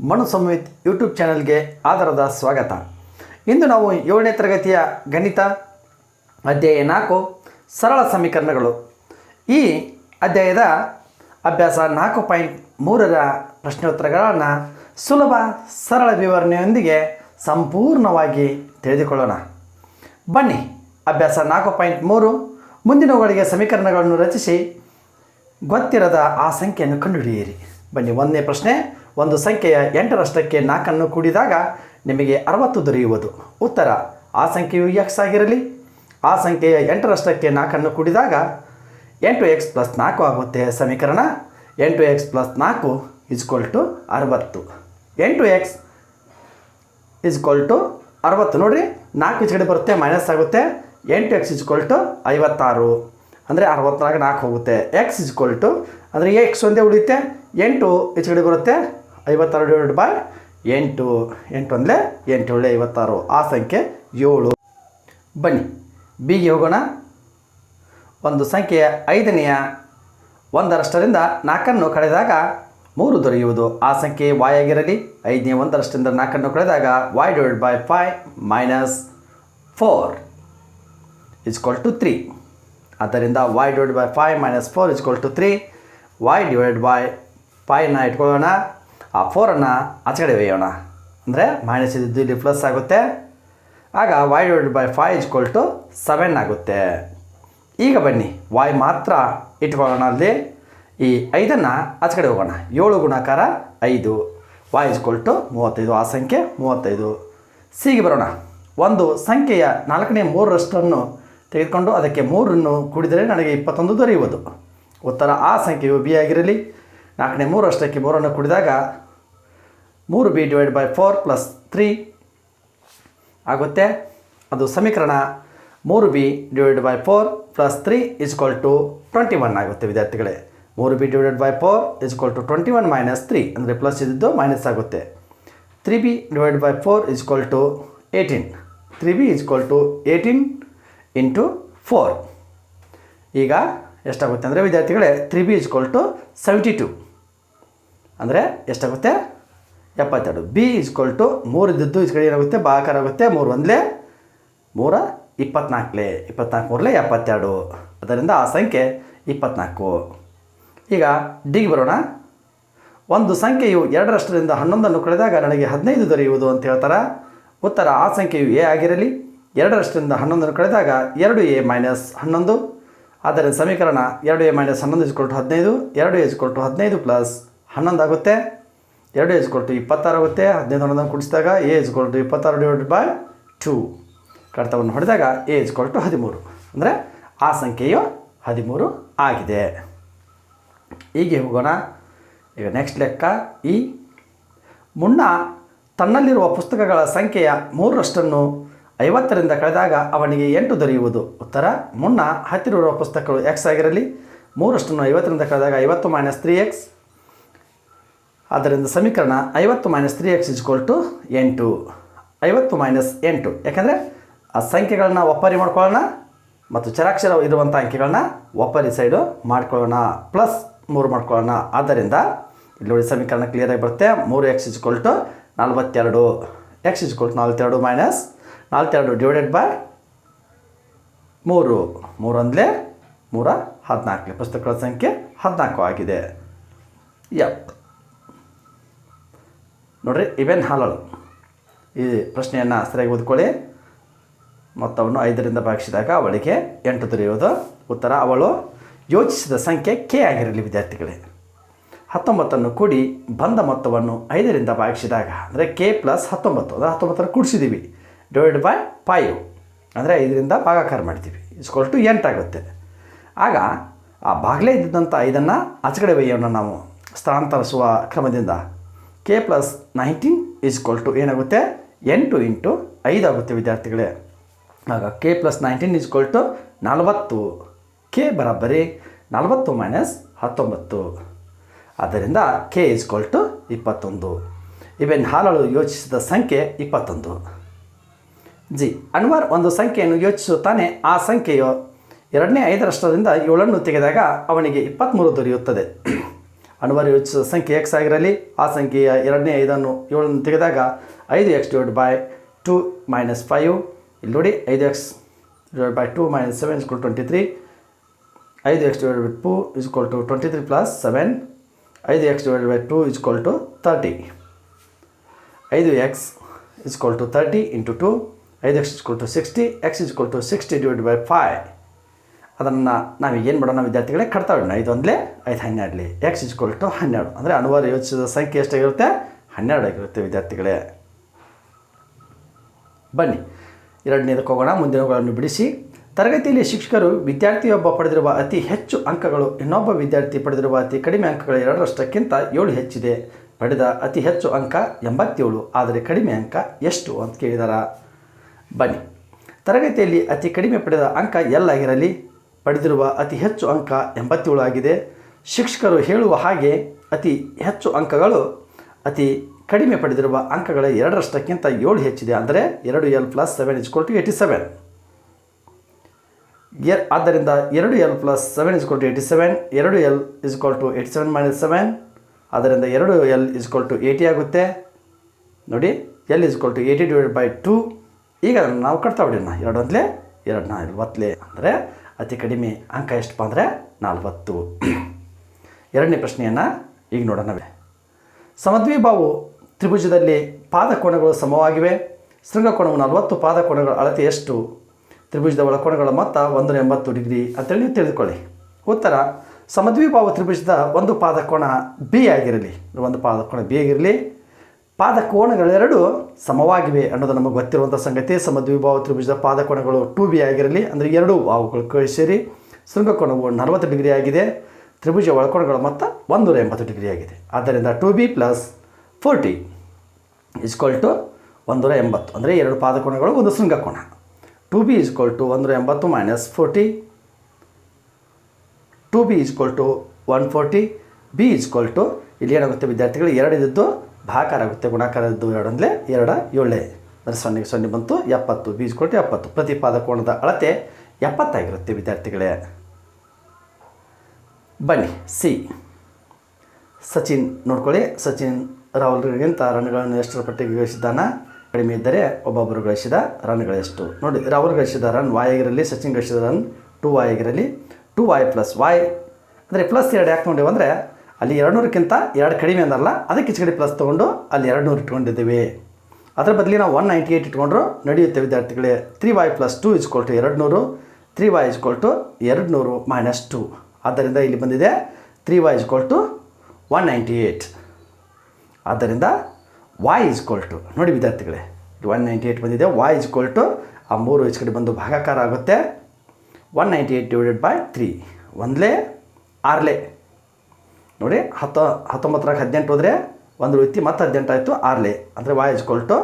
Manu ಸಂವಿತ್ YouTube ಚಾನಲ್ಗೆ ಆಧಾರದ ಸ್ವಾಗತ. ಇಂದು ನಾವು ಏಳನೇ ತರಗತಿಯ ಗಣಿತ ಅಧ್ಯಾಯ ನಾಲ್ಕು ಸರಳ ಸಮೀಕರಣಗಳು. ಈ ಅಧ್ಯಾಯದ ಅಭ್ಯಾಸ ನಾಲ್ಕು ಪಾಯಿಂಟ್ ಮೂರರ ಪ್ರಶ್ನೋತ್ತರಗಳನ್ನು ಸುಲಭ ಸರಳ ವಿವರಣೆಯೊಂದಿಗೆ ಸಂಪೂರ್ಣವಾಗಿ ತಿಳಿದುಕೊಳ್ಳೋಣ. ಬನ್ನಿ, ಅಭ್ಯಾಸ ನಾಲ್ಕು ಪಾಯಿಂಟ್ ಮೂರು ಮುಂದಿನವುಗಳಿಗೆ ಸಮೀಕರಣಗಳನ್ನು ರಚಿಸಿ ಗೊತ್ತಿರದ ಆ ಸಂಖ್ಯೆಯನ್ನು ಕಂಡುಹಿಡಿಯಿರಿ. ಬನ್ನಿ, ಒಂದನೇ ಪ್ರಶ್ನೆ. ಒಂದು ಸಂಖ್ಯೆಯ ಎಂಟರಷ್ಟಕ್ಕೆ ನಾಲ್ಕನ್ನು ಕೂಡಿದಾಗ ನಿಮಗೆ ಅರವತ್ತು ದೊರೆಯುವುದು. ಉತ್ತರ, ಆ ಸಂಖ್ಯೆಯು ಎಕ್ಸ್ ಆಗಿರಲಿ. ಆ ಸಂಖ್ಯೆಯ ಎಂಟರಷ್ಟಕ್ಕೆ ನಾಲ್ಕನ್ನು ಕೂಡಿದಾಗ ಎಂಟು ಎಕ್ಸ್ ಪ್ಲಸ್ ನಾಲ್ಕು ಆಗುತ್ತೆ ಸಮೀಕರಣ. ಎಂಟು ಎಕ್ಸ್ ಪ್ಲಸ್ ನಾಲ್ಕು ಇಸ್ಕ್ವಲ್ ಟು ಅರವತ್ತು. ಎಂಟು ಎಕ್ಸ್ ಇಸ್ಕ್ವಲ್ ಟು ಅರವತ್ತು. ನೋಡಿರಿ, ನಾಲ್ಕು ಈಚೆಗಡೆ ಬರುತ್ತೆ ಮೈನಸ್ ಆಗುತ್ತೆ. ಎಂಟು ಎಕ್ಸ್ ಇಸ್ಕ್ವಲ್ ಟು ಐವತ್ತಾರು. ಅಂದರೆ ಅರವತ್ನಾಲ್ಕು ನಾಲ್ಕು ಹೋಗುತ್ತೆ. ಎಕ್ಸ್ ಇಸ್ಕ್ವಲ್ ಟು ಅಂದರೆ ಎಕ್ಸ್ ಒಂದೇ ಉಳಿಯುತ್ತೆ. ಎಂಟು ಈಚೆಗಡೆ ಬರುತ್ತೆ ಐವತ್ತಾರು ಡಿವೈಡ್ ಬೈ ಎಂಟು ಎಂಟು ಅಂದರೆ ಎಂಟು ಒಳ್ಳೆ ಐವತ್ತಾರು. ಆ ಸಂಖ್ಯೆ ಏಳು. ಬನ್ನಿ, ಬಿಗೆ ಹೋಗೋಣ. ಒಂದು ಸಂಖ್ಯೆಯ ಐದನೆಯ, ಒಂದರಷ್ಟರಿಂದ ನಾಲ್ಕನ್ನು ಕಳೆದಾಗ ಮೂರು ದೊರೆಯುವುದು. ಆ ಸಂಖ್ಯೆ ವಾಯ್ ಆಗಿರಲಿ. ಐದನೇ ಒಂದರಷ್ಟರಿಂದ ನಾಲ್ಕನ್ನು ಕಳೆದಾಗ y divide by five minus four is equal to three ಆದ್ದರಿಂದ y divide by five minus four is equal to three y divide by fine ಇಟ್ಕೊಳ್ಳೋಣ. ಆ ಫೋರನ್ನು ಆಚೆಗಡೆ ಒಯ್ಯೋಣ. ಅಂದರೆ ಮೈನಸ್ ಇದ್ದು ಇಲ್ಲಿ ಪ್ಲಸ್ ಆಗುತ್ತೆ. ಆಗ y divide by five is equal to seven ಆಗುತ್ತೆ. ಈಗ ಬನ್ನಿ ವಾಯ್ ಮಾತ್ರ ಇಟ್ಕೊಳ್ಳೋಣ ಅಲ್ಲಿ. ಈ ಐದನ್ನು ಆಚೆ ಕಡೆ ಹೋಗೋಣ. ಏಳು ಗುಣಾಕಾರ ಐದು. ವಾಯ್ ಇಸ್ಕೊಲ್ ಟು ಮೂವತ್ತೈದು. ಆ ಸಂಖ್ಯೆ ಮೂವತ್ತೈದು. ಸಿಗೆ ಬರೋಣ. ಒಂದು ಸಂಖ್ಯೆಯ ನಾಲ್ಕನೇ ಮೂರರಷ್ಟನ್ನು ತೆಗೆದುಕೊಂಡು ಅದಕ್ಕೆ ಮೂರನ್ನು ಕೂಡಿದರೆ ನನಗೆ ಇಪ್ಪತ್ತೊಂದು ದೊರೆಯುವುದು. ಉತ್ತರ ಆ ಸಂಖ್ಯೆಯು ಬಿ ಆಗಿರಲಿ. ನಾಲ್ಕನೇ ಮೂರಷ್ಟಕ್ಕೆ ಮೂರನ್ನು ಕೂಡಿದಾಗ ಮೂರು b divide by four plus three ಆಗುತ್ತೆ. ಅದು ಸಮೀಕರಣ ಮೂರು b divide by four plus three is equal to twenty one ಆಗುತ್ತೆ, ವಿದ್ಯಾರ್ಥಿಗಳೇ. ಮೂರು b divided by four is equal to twenty one minus three ಅಂದರೆ ಪ್ಲಸ್ ಇದ್ದಿದ್ದು ಮೈನಸ್ ಆಗುತ್ತೆ. Three b divide by four is equal to eighteen three b is equal to eighteen into four ಈಗ ಎಷ್ಟಾಗುತ್ತೆ ಅಂದರೆ, ವಿದ್ಯಾರ್ಥಿಗಳೇ three b is equal to seventy two ಅಂದರೆ ಎಷ್ಟಾಗುತ್ತೆ? ಎಪ್ಪತ್ತೆರಡು. ಬಿ ಇಸ್ಕೊಲ್ ಟು ಮೂರು ಇದ್ದದ್ದು ಈ ಕಡೆ ಏನಾಗುತ್ತೆ? ಬಾಕಾರ ಆಗುತ್ತೆ. ಮೂರು ಒಂದಲೇ ಮೂರ ಇಪ್ಪತ್ನಾಲ್ಕಲೇ. ಇಪ್ಪತ್ನಾಲ್ಕು ಮೂರಲೇ ಎಪ್ಪತ್ತೆರಡು. ಅದರಿಂದ ಆ ಸಂಖ್ಯೆ ಇಪ್ಪತ್ನಾಲ್ಕು. ಈಗ ಡಿಗೆ ಬರೋಣ. ಒಂದು ಸಂಖ್ಯೆಯು ಎರಡರಷ್ಟರಿಂದ ಹನ್ನೊಂದನ್ನು ಕಳೆದಾಗ ನನಗೆ ಹದಿನೈದು ದೊರೆಯುವುದು ಅಂತ ಹೇಳ್ತಾರೆ? ಉತ್ತರ, ಆ ಸಂಖ್ಯೆಯು ಎ ಆಗಿರಲಿ. ಎರಡರಷ್ಟರಿಂದ ಹನ್ನೊಂದನ್ನು ಕಳೆದಾಗ ಎರಡು ಎ ಮೈನಸ್ ಹನ್ನೊಂದು. ಆದ್ದರಿಂದ ಸಮೀಕರಣ ಎರಡು ಎ ಮೈನಸ್ ಹನ್ನೊಂದು ಇಸ್ಕೊಲ್ ಟು ಹದಿನೈದು. ಎರಡು ಎ ಇಸ್ಕೊಲ್ ಹದಿನೈದು ಪ್ಲಸ್ ಹನ್ನೊಂದು ಆಗುತ್ತೆ. ಎರಡು ಎ ಇಸ್ಕೊಲ್ ಟು ಇಪ್ಪತ್ತಾರು ಆಗುತ್ತೆ, ಹದಿನೈದು ಹನ್ನೊಂದನ್ನು ಕುಡಿಸಿದಾಗ ಎ ಟು ಇಪ್ಪತ್ತಾರು ಡಿವೈಡ್ ಬೈ ಟೂ ಕಡತವನ್ನು ಹೊಡೆದಾಗ ಎ ಟು ಹದಿಮೂರು. ಅಂದರೆ ಆ ಸಂಖ್ಯೆಯು ಹದಿಮೂರು ಆಗಿದೆ. ಹೀಗೆ ಹೋಗೋಣ. ಈಗ ನೆಕ್ಸ್ಟ್ ಲೆಕ್ಕ, ಈ ಮುನ್ನ ತನ್ನಲ್ಲಿರುವ ಪುಸ್ತಕಗಳ ಸಂಖ್ಯೆಯ ಮೂರರಷ್ಟನ್ನು ಐವತ್ತರಿಂದ ಕಳೆದಾಗ ಅವನಿಗೆ ಎಂಟು ದೊರೆಯುವುದು. ಉತ್ತರ, ಮುನ್ನ ಹತ್ತಿರುವ ಪುಸ್ತಕಗಳು ಎಕ್ಸ್ ಆಗಿರಲಿ ಮೂರಷ್ಟನ್ನು ಐವತ್ತರಿಂದ ಕಳೆದಾಗ ಐವತ್ತು ಮೈನಸ್ ತ್ರೀ ಎಕ್ಸ್ ಆದ್ದರಿಂದ ಸಮೀಕರಣ ಐವತ್ತು minus three x is equal to ಎಂಟು. ಐವತ್ತು ಮೈನಸ್ ಎಂಟು. ಯಾಕೆಂದರೆ ಆ ಸಂಖ್ಯೆಗಳನ್ನ ಒಪ್ಪರಿ ಮಾಡ್ಕೊಳ್ಳೋಣ ಮತ್ತು ಚರಾಕ್ಷರ ಇರುವಂಥ ಅಂಕೆಗಳನ್ನ ಒಪ್ಪರಿ ಸೈಡು ಮಾಡ್ಕೊಳ್ಳೋಣ. ಪ್ಲಸ್ ಮೂರು ಮಾಡ್ಕೊಳ್ಳೋಣ. ಆದ್ದರಿಂದ ಇಲ್ಲಿ ನೋಡಿ ಸಮೀಕರಣ ಕ್ಲಿಯರಾಗಿ ಬರುತ್ತೆ. ಮೂರು ಎಕ್ಸ್ ಇಸ್ಕೊಲ್ ಟು ನಲ್ವತ್ತೆರಡು. ಎಕ್ಸ್ ಇಸ್ಕೊಲ್ ಟು ನಲ್ವತ್ತೆರಡು ಮೈನಸ್ ನಲ್ವತ್ತೆರಡು ಡಿವೈಡೆಡ್ ಬೈ ಮೂರು. ಮೂರು ಅಂದಲೇ ಮೂರ ಹದಿನಾಲ್ಕು. ಪುಸ್ತಕಗಳ ಸಂಖ್ಯೆ ಹದಿನಾಲ್ಕು ಆಗಿದೆ. ಯಪ್ ನೋಡ್ರಿ ಇವೆನ್ ಹಾಲಲ್ ಈ ಪ್ರಶ್ನೆಯನ್ನು ಸರಿಯಾಗಿ ಓದ್ಕೊಳ್ಳಿ. ಮೊತ್ತವನ್ನು ಐದರಿಂದ ಭಾಗಿಸಿದಾಗ ಅವಳಿಗೆ ಎಂಟು ದೊರೆಯುವುದು ಉತ್ತರ. ಅವಳು ಯೋಚಿಸಿದ ಸಂಖ್ಯೆ ಕೆ ಆಗಿರಲಿ, ವಿದ್ಯಾರ್ಥಿಗಳೇ. ಹತ್ತೊಂಬತ್ತನ್ನು ಕೂಡಿ ಬಂದ ಮೊತ್ತವನ್ನು ಐದರಿಂದ ಭಾಗಿಸಿದಾಗ, ಅಂದರೆ ಕೆ ಪ್ಲಸ್ ಹತ್ತೊಂಬತ್ತು, ಅಂದರೆ ಹತ್ತೊಂಬತ್ತನ್ನು ಕೂಡಿಸಿದ್ದೀವಿ ಡಿವೈಡ್ ಬೈ ಫೈವ್ ಅಂದರೆ ಐದರಿಂದ ಭಾಗಾಕಾರ ಮಾಡ್ತೀವಿ. ಇಸ್ಕೊಲ್ ಟು ಎಂಟಾಗುತ್ತೆ ಆಗ ಆ ಬಾಗಿಲೇ ಇದ್ದಂಥ ಐದನ್ನು ಆಚೆಗಡೆ ಒಯ್ಯೋಣ ನಾವು. ಸ್ಥಳಾಂತರಿಸುವ ಕ್ರಮದಿಂದ K plus nineteen is equal to ಏನಾಗುತ್ತೆ? ಎಂಟು ಇಂಟು ಐದು ಆಗುತ್ತೆ ವಿದ್ಯಾರ್ಥಿಗಳೇ. ಆಗ K plus nineteen is equal to ನಲವತ್ತು. ಕೆ ಬರಾಬರಿ ನಲವತ್ತು ಮೈನಸ್ ಹತ್ತೊಂಬತ್ತು. ಆದ್ದರಿಂದ ಕೆ ಇಸ್ಕೊಲ್ ಟು ಇಪ್ಪತ್ತೊಂದು. ಇವೆನ್ ಹಾಲಳು ಯೋಚಿಸಿದ ಸಂಖ್ಯೆ ಇಪ್ಪತ್ತೊಂದು. ಜಿ, ಅನ್ವರ್ ಒಂದು ಸಂಖ್ಯೆಯನ್ನು ಯೋಚಿಸುತ್ತಾನೆ ಆ ಸಂಖ್ಯೆಯು ಎರಡನೇ ಐದರಷ್ಟರಿಂದ ಏಳನ್ನು ತೆಗೆದಾಗ ಅವನಿಗೆ ಇಪ್ಪತ್ತ್ಮೂರು ದೊರೆಯುತ್ತದೆ. ಅನಿವಾರ್ಯ ಸಂಖ್ಯೆ ಎಕ್ಸ್ ಆಗಿರಲಿ, ಆ ಸಂಖ್ಯೆಯ ಎರಡನೇ ಐದನ್ನು ಏಳನ್ನು ತೆಗೆದಾಗ ಐದು x divide by two minus five ಇಲ್ಲಿ ನೋಡಿ, ಐದು x divide by two minus seven is equal twenty three ಐದು x divide by two is equal to twenty three plus seven ಐದು x divide by two is equal to thirty ಐದು x is equal to thirty into two ಐದು x is equal to sixty x is equal to sixty divide by five ಅದನ್ನು ನಾವು ಏನು ಮಾಡೋಣ ವಿದ್ಯಾರ್ಥಿಗಳೇ ಕಟ್ತಾ ಐದು ಒಂದಲೇ, ಐದು ಹನ್ನೆರಡಲಿ ಎಕ್ಸ್ ಇಸ್ಕೊಲ್ ಟು ಹನ್ನೆರಡು. ಅಂದರೆ ಅನುವಾರ ಯೋಚಿಸಿದ ಸಂಖ್ಯೆ ಎಷ್ಟಾಗಿರುತ್ತೆ? ಹನ್ನೆರಡು ಆಗಿರುತ್ತೆ ವಿದ್ಯಾರ್ಥಿಗಳೇ. ಬನ್ನಿ. ಎರಡನೇದಕ್ಕೆ ಹೋಗೋಣ, ಮುಂದಿನವುಗಳನ್ನು ಬಿಡಿಸಿ. ತರಗತಿಯಲ್ಲಿ ಶಿಕ್ಷಕರು ವಿದ್ಯಾರ್ಥಿಯೊಬ್ಬ ಪಡೆದಿರುವ ಅತಿ ಹೆಚ್ಚು ಅಂಕಗಳು ಇನ್ನೊಬ್ಬ ವಿದ್ಯಾರ್ಥಿ ಪಡೆದಿರುವ ಅತಿ ಕಡಿಮೆ ಅಂಕಗಳು ಎರಡರಷ್ಟಕ್ಕಿಂತ ಏಳು ಹೆಚ್ಚಿದೆ. ಪಡೆದ ಅತಿ ಹೆಚ್ಚು ಅಂಕ ಎಂಬತ್ತೇಳು, ಆದರೆ ಕಡಿಮೆ ಅಂಕ ಎಷ್ಟು ಅಂತ ಕೇಳಿದಾರ? ಬನ್ನಿ. ತರಗತಿಯಲ್ಲಿ ಅತಿ ಕಡಿಮೆ ಪಡೆದ ಅಂಕ ಎಲ್ಲಾಗಿರಲಿ ಪಡೆದಿರುವ ಅತಿ ಹೆಚ್ಚು ಅಂಕ ಎಂಬತ್ತೇಳು ಆಗಿದೆ. ಶಿಕ್ಷಕರು ಹೇಳುವ ಹಾಗೆ ಅತಿ ಹೆಚ್ಚು ಅಂಕಗಳು ಅತಿ ಕಡಿಮೆ ಪಡೆದಿರುವ ಅಂಕಗಳ ಎರಡರಷ್ಟಕ್ಕಿಂತ ಏಳು ಹೆಚ್ಚಿದೆ ಅಂದರೆ ಎರಡು l plus seven is to eighty seven uh ಆದ್ದರಿಂದ ಎರಡು l plus seven is to eighty seven ಎರಡು l is to eighty seven minus seven ಆದ್ದರಿಂದ ಎರಡು ಎಲ್ ಇಸ್ ಟು ಏಯ್ಟಿ ಆಗುತ್ತೆ. ನೋಡಿ l is to eighty divide by two ಈಗ ನಾವು ಕಟ್ತಾ ಬಿಡೋಣ. ಎರಡು ಒಂದಲೇ ಎರಡು ನಲ್ವತ್ತಲೇ ಅಂದರೆ ಅತಿ ಕಡಿಮೆ ಅಂಕ ಎಷ್ಟಪ್ಪ ಅಂದರೆ ನಲ್ವತ್ತು. ಎರಡನೇ ಪ್ರಶ್ನೆಯನ್ನು ಈಗ ನೋಡೋಣ ಸಮದ್ವಿಭಾವು ತ್ರಿಭುಜದಲ್ಲಿ ಪಾದಕೋಣಗಳು ಸಮವಾಗಿವೆ. ಶೃಂಗಕೋಣವು ನಲವತ್ತು ಪಾದಕೋಣಗಳ ಅಳತೆ ಎಷ್ಟು? ತ್ರಿಭುಜದ ಒಳಕೋಣಗಳ ಮೊತ್ತ ಒಂದು ಎಂಬತ್ತು ಡಿಗ್ರಿ ಅಂತೇಳಿ ನೀವು ತಿಳಿದುಕೊಳ್ಳಿ. ಉತ್ತರ ಸಮದ್ವಿಭಾವ ತ್ರಿಭುಜದ ಒಂದು ಪಾದಕೋಣ ಬಿ ಆಗಿರಲಿ, ಒಂದು ಪಾದಕೋಣ ಬಿ ಆಗಿರಲಿ ಪಾದಕೋಣಗಳೆರಡು ಸಮವಾಗಿವೆ ಅನ್ನೋದು ನಮಗೆ ಗೊತ್ತಿರುವಂಥ ಸಂಗತಿ. ಸಮದ್ವಿಭಾವ ತ್ರಿಭುಜದ ಪಾದಕೋಣಗಳು ಟು ಬಿ ಆಗಿರಲಿ, ಅಂದರೆ ಎರಡು ಅವುಗಳು ಕಳಿಸಿರಿ. ಸೇರಿ ಶೃಂಗಕೋಣವು ನಲವತ್ತು ಡಿಗ್ರಿ ಆಗಿದೆ, ತ್ರಿಭುಜ ಒಳಕೋಣಗಳ ಮೊತ್ತ ಒಂದೂರ ಎಂಬತ್ತು ಡಿಗ್ರಿ ಆಗಿದೆ. ಆದ್ದರಿಂದ two b plus forty is equal to ಒಂದೂರ ಎಂಬತ್ತು. ಅಂದರೆ ಎರಡು ಪಾದಕೋಣಗಳು ಒಂದು ಶೃಂಗಕೋಣ. Two b is equal to ಒಂದೂರ ಎಂಬತ್ತು minus forty two b is equal to one forty b is equal to ಇಲ್ಲಿ ಏನಾಗುತ್ತೆ ವಿದ್ಯಾರ್ಥಿಗಳು? ಎರಡು ಇದ್ದದ್ದು ಭಾಕಾರ ಆಗುತ್ತೆ ಗುಣಾಕಾರದ್ದು ಅಂದರೆ ಎರಡ, ಏಳೆ. ಅಂದರೆ ಸೊನ್ನೆಗೆ ಸೊನ್ನೆ ಬಂತು, ಎಪ್ಪತ್ತು. ಬೀಜ ಕೊಟ್ಟು ಎಪ್ಪತ್ತು. ಪ್ರತಿಪಾದ ಕೋಣದ ಅಳತೆ ಎಪ್ಪತ್ತಾಗಿರುತ್ತೆ, ವಿದ್ಯಾರ್ಥಿಗಳೇ. ಬನ್ನಿ, ಸಿ. ಸಚಿನ್, ನೋಡ್ಕೊಳ್ಳಿ. ಸಚಿನ್ ರಾಹುಲ್ಗಿಂತ ರನ್ಗಳನ್ನು ಎಷ್ಟರ ಪಟ್ಟಿಗೆ ಗಳಿಸಿದ್ದಾನ? ಕಡಿಮೆ ಇದ್ದರೆ ಒಬ್ಬೊಬ್ಬರು ಗಳಿಸಿದ ರನ್ಗಳೆಷ್ಟು ನೋಡಿ, ರಾಹುಲ್ ಗಳಿಸಿದ ರನ್ ವಾಯ್ ಆಗಿರಲಿ, ಸಚಿನ್ ಗಳಿಸಿದ ರನ್ ಟು ವಾಯ್ ಆಗಿರಲಿ ಟು ವಾಯ್ ಪ್ಲಸ್ ವಾಯ್ ಅಂದರೆ ಪ್ಲಸ್ ಎರಡು ಯಾಕೆ ನೋಡಿವಂದರೆ ಅಲ್ಲಿ ಎರಡುನೂರಕ್ಕಿಂತ ಎರಡು ಕಡಿಮೆ ಅಂದಲ್ಲ ಅದಕ್ಕೆ ಹೆಚ್ಚು ಪ್ಲಸ್ ತೊಗೊಂಡು ಅಲ್ಲಿ ಎರಡು ನೂರು ಇಟ್ಕೊಂಡಿದ್ದೀವಿ. ಅದರ ಬದಲಿಗೆ ನಾವು ಒನ್ ನೈಂಟಿ ಏಯ್ಟ್ ಇಟ್ಕೊಂಡ್ರು ನಡೆಯುತ್ತೆ ವಿದ್ಯಾರ್ಥಿಗಳೇ. Three y plus two is equal to ಎರಡು ನೂರು ತ್ರೀ ವಾಯ್ ಇಸ್ಕೊಲ್ ಟು ಎರಡು ನೂರು ಮೈನಸ್ ಟು ಆದ್ದರಿಂದ ಇಲ್ಲಿ ಬಂದಿದೆ three y is equal to one ninety eight ಆದ್ದರಿಂದ ವಾಯ್ ಇಸ್ಕೊಲ್ ಟು ನೋಡಿ ವಿದ್ಯಾರ್ಥಿಗಳೇ ಒನ್ ನೈಂಟಿ ಏಯ್ಟ್ ಬಂದಿದೆ. ವಾಯ್ ಇಸ್ಕೊಲ್ ಟು ಆ ಮೂರು ಈಚ್ ಕಡೆ ಬಂದು ಭಾಗಾಕಾರ ಆಗುತ್ತೆ. One ninety eight divided by three ಒಂದಲೇ, ಆರ್ಲೆ. ನೋಡಿ, ಹತ್ತು, ಹತ್ತೊಂಬತ್ತರಾಗ ಹದಿನೆಂಟು ಹೋದರೆ ಒಂದು ರೀತಿ ಮತ್ತು ಹದಿನೆಂಟು ಆಯಿತು, ಆರ್ಲೆ. ಅಂದರೆ ವಾಯ್ ಇಸ್ಕೊಲ್ ಟು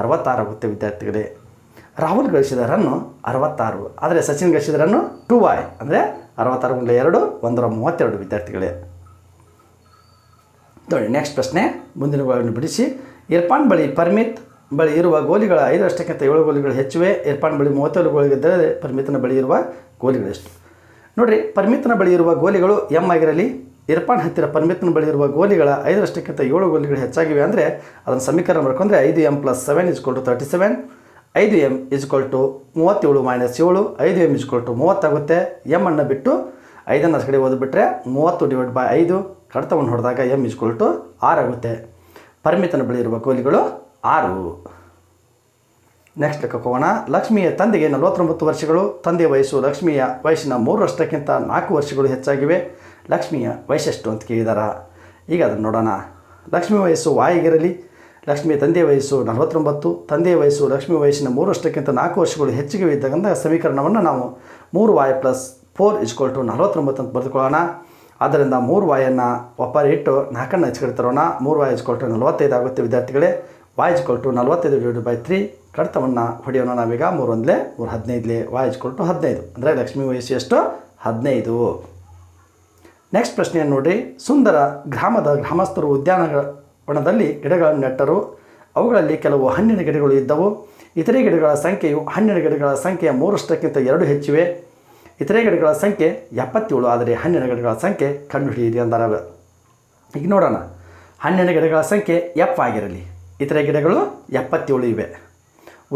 ಅರವತ್ತಾರು ಆಗುತ್ತೆ, ವಿದ್ಯಾರ್ಥಿಗಳೇ. ರಾಹುಲ್ ಗಳಿಸಿದ ರನ್ನು ಅರವತ್ತಾರು. ಆದರೆ ಸಚಿನ್ ಗಳಿಸಿದ ರನ್ನು ಟು ವಾಯ್ ಅಂದರೆ ಅರವತ್ತಾರು ಗುಂಡ್ಲೆ ಎರಡು, ಒಂದರ ಮೂವತ್ತೆರಡು, ವಿದ್ಯಾರ್ಥಿಗಳೇ. ನೋಡಿ ನೆಕ್ಸ್ಟ್ ಪ್ರಶ್ನೆ. ಮುಂದಿನ ಬಿಡಿಸಿ. ಇರ್ಫಾನ್ ಬಳಿ ಪರ್ಮಿತ್ ಬಳಿ ಇರುವ ಗೋಲಿಗಳ ಐದರಷ್ಟಕ್ಕಿಂತ ಏಳು ಗೋಲಿಗಳು ಹೆಚ್ಚುವೆ. ಇರ್ಫಾನ್ ಬಳಿ ಮೂವತ್ತೇಳು ಗೋಲಿಗಿದ್ದರೆ ಪರ್ಮಿತನ ಬಳಿ ಇರುವ ಗೋಲಿಗಳೆಷ್ಟು. ನೋಡಿರಿ, ಪರ್ಮಿತನ ಬಳಿ ಇರುವ ಗೋಲಿಗಳು ಎಂ ಆಗಿರಲಿ? ಇರ್ಫಾನ್ ಹತ್ತಿರ ಪರ್ಮಿತ್ನ ಬಳಿ ಇರುವ ಗೋಲಿಗಳ ಐದರಷ್ಟಕ್ಕಿಂತ ಏಳು ಗೋಲಿಗಳು ಹೆಚ್ಚಾಗಿವೆ ಅಂದರೆ ಅದನ್ನು ಸಮೀಕರಣ ಮಾಡ್ಕೊಂಡ್ರೆ ಐದು m plus seven is equal to thirty seven ಐದು ಎಂ ಇಸ್ಕೊಲ್ ಟು ಮೂವತ್ತೇಳು ಮೈನಸ್ ಏಳು, ಐದು ಎಂ ಇಸ್ಕೊಲ್ ಟು ಮೂವತ್ತಾಗುತ್ತೆ ಎಂ ಅನ್ನು ಬಿಟ್ಟು ಐದನ್ನು ಕಡೆ ಓದ್ಬಿಟ್ರೆ ಮೂವತ್ತು ಡಿವೈಡ್ ಬೈ ಐದು, ಕಡತವನ್ನು ಹೊಡೆದಾಗ ಎಂ ಇಸ್ಕೊಲ್ ಟು ಆಗುತ್ತೆ. ಪರ್ಮಿತನ ಬಳಿ ಇರುವ ಗೋಲಿಗಳು ಆರು. ನೆಕ್ಸ್ಟ್ ಹೋಗೋಣ. ಲಕ್ಷ್ಮಿಯ ತಂದೆಗೆ ನಲವತ್ತೊಂಬತ್ತು ವರ್ಷಗಳು ತಂದೆಯ ವಯಸ್ಸು ಲಕ್ಷ್ಮಿಯ ವಯಸ್ಸಿನ ಮೂರು ವರ್ಷಕ್ಕಿಂತ ನಾಲ್ಕು ವರ್ಷಗಳು ಹೆಚ್ಚಾಗಿವೆ. ಲಕ್ಷ್ಮಿಯ ವಯಸ್ಸೆಷ್ಟು ಅಂತ ಕೇಳಿದಾರ. ಈಗ ಅದನ್ನು ನೋಡೋಣ. ಲಕ್ಷ್ಮಿ ವಯಸ್ಸು ವಾಯಿಗಿರಲಿ. ಲಕ್ಷ್ಮಿಯ ತಂದೆಯ ವಯಸ್ಸು ನಲವತ್ತೊಂಬತ್ತು. ತಂದೆಯ ವಯಸ್ಸು ಲಕ್ಷ್ಮಿ ವಯಸ್ಸಿನ ಮೂರು ವರ್ಷಕ್ಕಿಂತ ನಾಲ್ಕು ವರ್ಷಗಳು ಹೆಚ್ಚಿಗೆ ಇದ್ದಕ್ಕಂಥ ಸಮೀಕರಣವನ್ನು ನಾವು ಮೂರು y plus four is equal to ನಲವತ್ತೊಂಬತ್ತು ಅಂತ ಬರೆದುಕೊಳ್ಳೋಣ. ಆದ್ದರಿಂದ ಮೂರು ವಾಯನ್ನು ಒಪ್ಪಾರಿ ಇಟ್ಟು ನಾಲ್ಕನ್ನು ಹೆಚ್ಚಿಗೆ ತರೋಣ. ಮೂರು ವಾಯ್ ಇಸ್ಕೊಲ್ ಟು ನಲವತ್ತೈದು ಆಗುತ್ತೆ ವಿದ್ಯಾರ್ಥಿಗಳೇ. ವಾಯ್ ಇಸ್ಕೊಲ್ ಟು ನಲವತ್ತೈದು ಡಿವೈಡ್ ಬೈ ತ್ರೀ. ಕಡಿತವನ್ನು ಹೊಡೆಯೋಣ ನಾವೀಗ. ಮೂರು ಒಂದಲೇ ಮೂರು ಹದಿನೈದಲೇ. ವಾಯ್ ಇಸ್ಕೊಲ್ ಟು ಹದಿನೈದು. ಅಂದರೆ ಲಕ್ಷ್ಮಿ ವಯಸ್ಸು ಎಷ್ಟು? ಹದಿನೈದು. ನೆಕ್ಸ್ಟ್ ಪ್ರಶ್ನೆಯನ್ನು ನೋಡಿರಿ ಸುಂದರ ಗ್ರಾಮದ ಗ್ರಾಮಸ್ಥರು ಉದ್ಯಾನವನದಲ್ಲಿ ಗಿಡಗಳನ್ನು ನೆಟ್ಟರು. ಅವುಗಳಲ್ಲಿ ಕೆಲವು ಹಣ್ಣಿನ ಗಿಡಗಳು ಇದ್ದವು. ಇತರೆ ಗಿಡಗಳ ಸಂಖ್ಯೆಯು ಹಣ್ಣಿನ ಗಿಡಗಳ ಸಂಖ್ಯೆಯ ಮೂರಷ್ಟಕ್ಕಿಂತ ಎರಡು ಹೆಚ್ಚಿವೆ. ಇತರೆ ಗಿಡಗಳ ಸಂಖ್ಯೆ ಎಪ್ಪತ್ತೇಳು, ಆದರೆ ಹಣ್ಣಿನ ಗಿಡಗಳ ಸಂಖ್ಯೆ ಕಂಡುಹಿಡಿಯಿರಿ ಅಂದಾರ ಈಗ ನೋಡೋಣ. ಹಣ್ಣಿನ ಗಿಡಗಳ ಸಂಖ್ಯೆ ಎಫ್ ಆಗಿರಲಿ. ಇತರೆ ಗಿಡಗಳು ಎಪ್ಪತ್ತೇಳು ಇವೆ.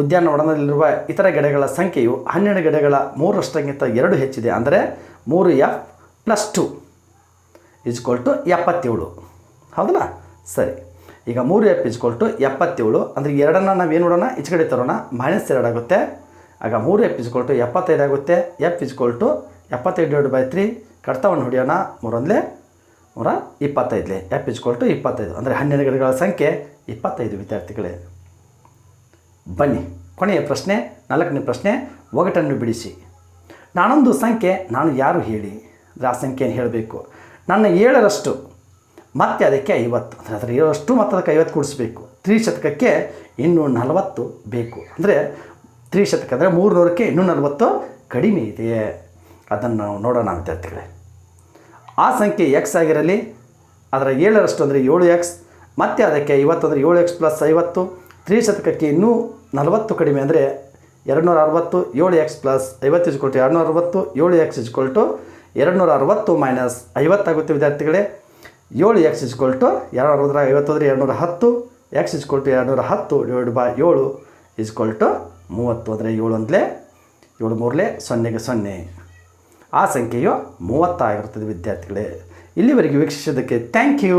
ಉದ್ಯಾನವನದಲ್ಲಿರುವ ಇತರ ಗಿಡಗಳ ಸಂಖ್ಯೆಯು ಹನ್ನೆರಡು ಗಿಡಗಳ ಮೂರಷ್ಟಕ್ಕಿಂತ ಎರಡು ಹೆಚ್ಚಿದೆ. ಅಂದರೆ ಮೂರು f plus two is equal to ಎಪ್ಪತ್ತೇಳು. ಹೌದಲ್ಲ? ಸರಿ. ಈಗ ಮೂರು ಎಪ್ ಇಸ್ಕೊಲ್ ಟು ಎಪ್ಪತ್ತೇಳು. ಅಂದರೆ ಎರಡನ್ನು ಏನು ನೋಡೋಣ? ಈಚೆ ಕಡೆ ತರೋಣ. ಮೈನಸ್ ಎರಡಾಗುತ್ತೆ ಆಗ ಮೂರು ಎಫ್ ಇಸ್ಕೊಲ್ ಟು ಎಪ್ಪತ್ತೈದು ಆಗುತ್ತೆ. ಎಫ್ ಇಸ್ಕೊಲ್ ಟು ಎಪ್ಪತ್ತೈದು ಡಿವೈಡ್ ಬೈ ತ್ರೀ ಕಡ್ತವನ್ನು ಹೊಡೆಯೋಣ. ಮೂರೊಂದಲೇ ನೂರ ಇಪ್ಪತ್ತೈದಲೇ. ಎಫ್ ಇಸ್ಕೊಲ್ ಟು ಇಪ್ಪತ್ತೈದು. ಅಂದರೆ ಹನ್ನೆರಡು ಗಿಡಗಳ ಸಂಖ್ಯೆ ಇಪ್ಪತ್ತೈದು, ವಿದ್ಯಾರ್ಥಿಗಳೇ. ಬನ್ನಿ. ಕೊನೆಯ ಪ್ರಶ್ನೆ, ನಾಲ್ಕನೇ ಪ್ರಶ್ನೆ. ಒಗಟನ್ನು ಬಿಡಿಸಿ. ನಾನೊಂದು ಸಂಖ್ಯೆ ನಾನು ಯಾರು ಹೇಳಿ? ಅಂದರೆ ಆ ಸಂಖ್ಯೆಯನ್ನು ಹೇಳಬೇಕು. ನನ್ನ ಏಳರಷ್ಟು, ಮತ್ತೆ ಅದಕ್ಕೆ ಐವತ್ತು. ಅಂದರೆ ಅದರ ಏಳರಷ್ಟು ಮತ್ತು ಅದಕ್ಕೆ ಐವತ್ತು ಕೂಡಿಸ್ಬೇಕು. ತ್ರಿಶತಕಕ್ಕೆ ಇನ್ನೂ ನಲವತ್ತು ಬೇಕು. ಅಂದರೆ ತ್ರಿಶತಕ ಅಂದರೆ ಮೂರು ನೂರಕ್ಕೆ ಇನ್ನೂ ನಲವತ್ತು ಕಡಿಮೆ ಇದೆಯೇ ಅದನ್ನು ನಾವು ನೋಡೋಣ ವಿದ್ಯಾರ್ಥಿಗಳೇ. ಆ ಸಂಖ್ಯೆ ಎಕ್ಸ್ ಆಗಿರಲಿ, ಅದರ ಏಳರಷ್ಟು ಅಂದರೆ ಏಳು ಎಕ್ಸ್ ಮತ್ತು ಅದಕ್ಕೆ ಐವತ್ತು ಅಂದರೆ ಏಳು ಎಕ್ಸ್ ಪ್ಲಸ್ ಐವತ್ತು, ತ್ರಿಶತಕಕ್ಕೆ ಇನ್ನೂ ನಲವತ್ತು ಕಡಿಮೆ ಅಂದರೆ ಎರಡುನೂರ ಅರವತ್ತು ಏಳು ಎಕ್ಸ್ ಪ್ಲಸ್ ಐವತ್ತು ಇಸ್ಕೊಳ್ಟು ಎರಡು ನೂರ ಅರವತ್ತು ಏಳು ಎಕ್ಸ್ ಇಸ್ಕೊಲ್ಟು ಎರಡುನೂರ ಅರವತ್ತು ಮೈನಸ್ ಐವತ್ತಾಗುತ್ತೆ ವಿದ್ಯಾರ್ಥಿಗಳೇ. ಏಳು ಎಕ್ಸ್ ಇಸ್ಕೊಲ್ಟು ಎರಡು ಅರವತ್ತರ ಐವತ್ತೋದ್ರೆ ಎರಡುನೂರ ಹತ್ತು ಎಕ್ಸ್ ಇಸ್ಕೊಲ್ಟು ಎರಡುನೂರ ಹತ್ತು ಡಿವೈಡ್ ಬೈ ಏಳು ಇಸ್ಕೊಲ್ಟು ಮೂವತ್ತು ಅಂದರೆ ಏಳು ಒಂದಲೇ ಏಳು ಮೂರಲೇ ಸೊನ್ನೆಗೆ ಸೊನ್ನೆ. ಆ ಸಂಖ್ಯೆಯು ಮೂವತ್ತಾಗಿರುತ್ತದೆ ವಿದ್ಯಾರ್ಥಿಗಳೇ. ಇಲ್ಲಿವರೆಗೆ ವೀಕ್ಷಿಸಿದ್ದಕ್ಕೆ ಥ್ಯಾಂಕ್ ಯು